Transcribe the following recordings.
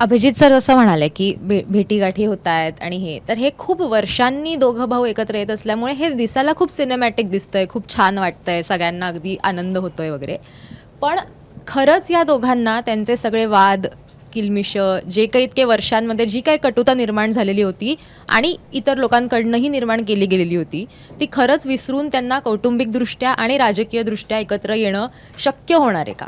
Abhijit sir असं म्हणाले की भे भेटीगाठी होत आहेत आणि हे तर हे खूप वर्षांनी दोघं भाऊ एकत्र येत असल्यामुळे हे दिसायला खूप सिनेमॅटिक दिसतंय खूप छान वाटतंय सगळ्यांना अगदी आनंद होतोय वगैरे. पण खरंच या दोघांना त्यांचे सगळे वाद किलमिश जे काही इतके वर्षांमध्ये जी काही कटुता निर्माण झालेली होती आणि इतर लोकांकडनंही निर्माण केली गेलेली होती ती खरंच विसरून त्यांना कौटुंबिकदृष्ट्या आणि राजकीयदृष्ट्या एकत्र येणं शक्य होणार आहे का?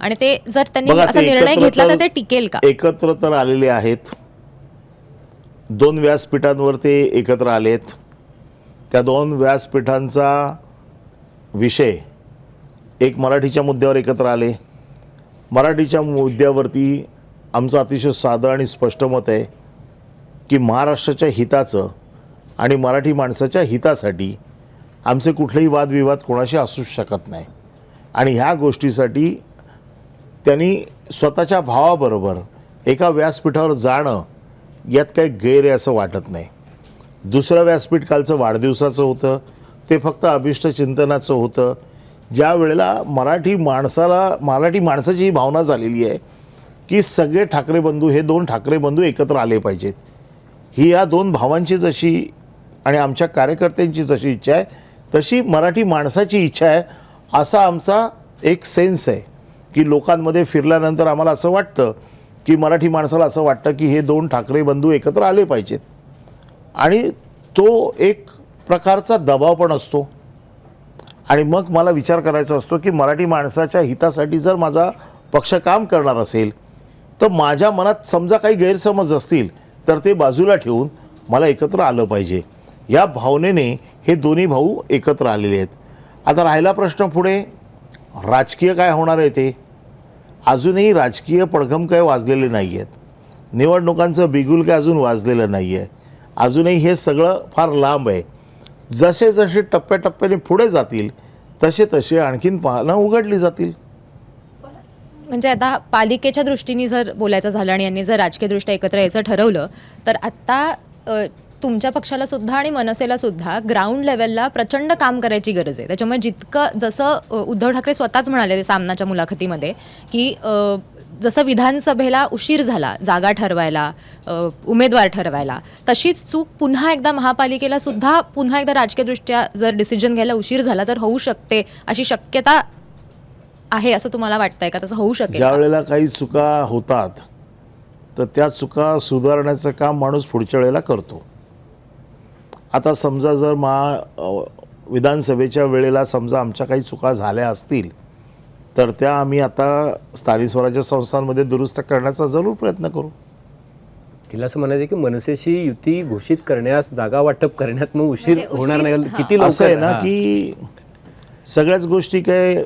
आणि ते जर त्यांनी बघा, असा निर्णय एकत्र घेतला तर तर- ते टिकेल का? एकत्र तर आलेले आहेत. दोन व्यासपीठांवर ते एकत्र आलेत. त्या दोन व्यासपीठांचा विषय एक मराठीच्या मुद्द्यावर एकत्र आले. मराठीच्या मुद्द्यावरती आमचं अतिशय साधं आणि स्पष्ट मत आहे की महाराष्ट्राच्या हिताचं आणि मराठी माणसाच्या हितासाठी आमचे कुठलेही वादविवाद कोणाशी असूच शकत नाही. आणि ह्या गोष्टीसाठी त्यांनी स्वतःच्या भावाबरोबर एका व्यासपीठावर जाणं यात काही गैर आहे असं वाटत नाही. दुसरं व्यासपीठ कालचं वाढदिवसाचं होतं ते फक्त अभिष्ट चिंतनाचं होतं. ज्या वेळेला मराठी माणसाला मराठी माणसाची ही भावना झालेली आहे की सगळे ठाकरे बंधू हे दोन ठाकरे बंधू एकत्र आले पाहिजेत. ही या दोन भावांची जशी आणि आमच्या कार्यकर्त्यांची जशी इच्छा आहे. तशी मराठी माणसाची इच्छा आहे असा आमचा एक सेन्स आहे. की लोकांमध्ये फिरल्यानंतर आम्हाला असं वाटतं की मराठी माणसाला असं वाटतं की हे दोन ठाकरे बंधू एकत्र आले पाहिजेत. आणि तो एक प्रकारचा दबाव पण असतो. आणि मग मला विचार करायचा असतो की मराठी माणसाच्या हितासाठी जर माझा पक्ष काम करणार असेल तर माझ्या मनात समजा काही गैरसमज असतील तर ते बाजूला ठेवून मला एकत्र आलं पाहिजे. या भावनेने हे दोन्ही भाऊ एकत्र आलेले आहेत. आता राहिला प्रश्न पुढे. राजकीय काय होणार आहे ते? अजूनही राजकीय पडघम काय वाजलेले नाही आहेत निवडणुकांचं बिगुल काय अजून वाजलेलं नाही आहे अजूनही हे सगळं फार लांब आहे. जसे जसे टप्प्याटप्प्याने पुढे जातील तसे तसे आणखीन पाहणं उघडली जातील. म्हणजे आता पालिकेच्या दृष्टीने जर बोलायचं झालं आणि यांनी जर राजकीयदृष्ट्या एकत्र यायचं ठरवलं तर आता तुमच्या पक्षाला सुद्धा आणि मनसेला सुद्धा ग्राउंड लेवलला प्रचंड काम करायची गरज आहे. त्याच्यामुळे जितकं जसं उद्धव ठाकरे स्वतःच म्हणाले ते सामनाच्या मुलाखतीमध्ये की जसं विधानसभेला उशीर झाला जागा ठरवायला उमेदवार ठरवायला तशीच चूक पुन्हा एकदा महापालिकेला सुद्धा पुन्हा एकदा राजकीयदृष्ट्या जर डिसिजन घ्यायला उशीर झाला तर होऊ शकते अशी शक्यता आहे असं तुम्हाला वाटतंय का? तसं होऊ शकेल ज्या वेळेला काही चुका होतात तर त्या चुका सुधारण्याचं काम माणूस पुढच्या वेळेला करतो. आता समजा जर मा अ, विधानसभेच्या वेळेला समजा आमच्या काही चुका झाल्या असतील तर त्या आम्ही आता स्थानिक स्वराज्य संस्थांमध्ये दुरुस्त करण्याचा जरूर प्रयत्न करू. तिला असं म्हणायचं की मनसेशी युती घोषित करण्यास जागा वाटप करण्यात मग उशीर म्हणजे होणार नाही. हां. किती असं आहे ना. की सगळ्याच गोष्टी काय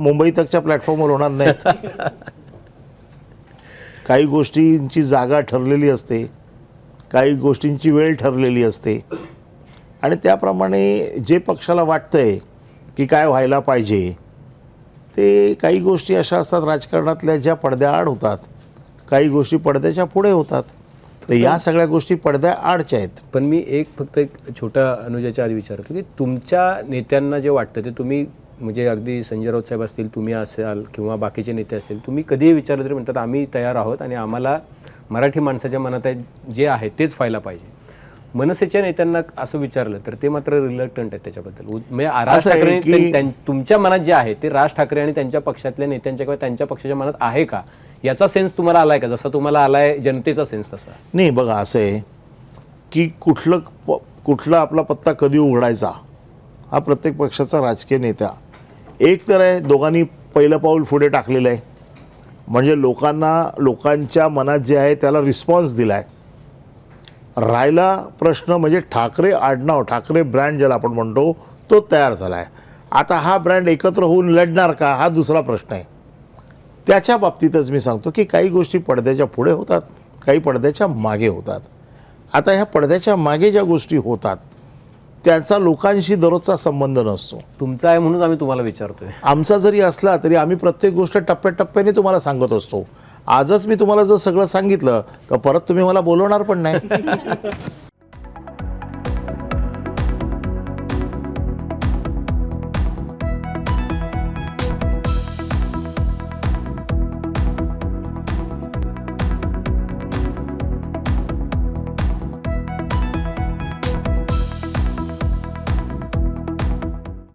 मुंबई तकच्या प्लॅटफॉर्मवर होणार नाहीत. काही गोष्टींची जागा ठरलेली असते. काही गोष्टींची वेळ ठरलेली असते. आणि त्याप्रमाणे जे पक्षाला वाटतंय की काय व्हायला पाहिजे ते काही गोष्टी अशा असतात राजकारणातल्या ज्या पडद्याआड होतात. काही गोष्टी पडद्याच्या पुढे होतात. तर या सगळ्या गोष्टी पडद्याआडच्या आहेत. पण मी एक फक्त एक छोटा अनुजाच्या आधी विचारतो की तुमच्या नेत्यांना जे वाटतं ते तुम्ही म्हणजे अगदी संजय राऊत साहेब असतील तुम्ही असाल किंवा बाकीचे नेते असतील तुम्ही कधीही विचारलं तरी म्हणतात आम्ही तयार आहोत आणि आम्हाला मराठी माणसाच्या मनात आहे जे आहे तेच व्हायला पाहिजे. मनसेच्या नेत्यांना असं विचारलं तर ते मात्र रिलक्टंट आहेत त्याच्याबद्दल. म्हणजे राज ठाकरे तुमच्या मनात जे आहे ते राज ठाकरे आणि त्यांच्या पक्षातल्या नेत्यांच्या किंवा त्यांच्या पक्षाच्या मनात आहे का? याचा सेन्स तुम्हाला आलाय का? जसा तुम्हाला आलाय जनतेचा सेन्स तसा. नाही बघा असं आहे की कुठलं कुठला आपला पत्ता कधी उघडायचा? हा प्रत्येक पक्षाचा राजकीय नेता. एक तर आहे दोघांनी पहिलं पाऊल पुढे टाकलेलं आहे. म्हणजे लोकांना लोकांच्या मनात जे आहे त्याला रिस्पॉन्स दिला आहे राहिला प्रश्न म्हणजे ठाकरे आडनाव ठाकरे ब्रँड ज्याला आपण म्हणतो तो तयार झाला आहे आता हा ब्रँड एकत्र होऊन लढणार का हा दुसरा प्रश्न आहे. त्याच्या बाबतीतच मी सांगतो की काही गोष्टी पडद्याच्या पुढे होतात काही पडद्याच्या मागे होतात. आता ह्या पडद्याच्या मागे ज्या गोष्टी होतात त्याचा लोकांशी दररोजचा संबंध नसतो. तुमचा आहे म्हणून आम्ही तुम्हाला विचारतोय. आमचा जरी असला तरी आम्ही प्रत्येक गोष्ट टप्प्याटप्प्याने तुम्हाला सांगत असतो. आजच मी तुम्हाला जर सगळं सांगितलं तर परत तुम्ही मला बोलवणार पण नाही.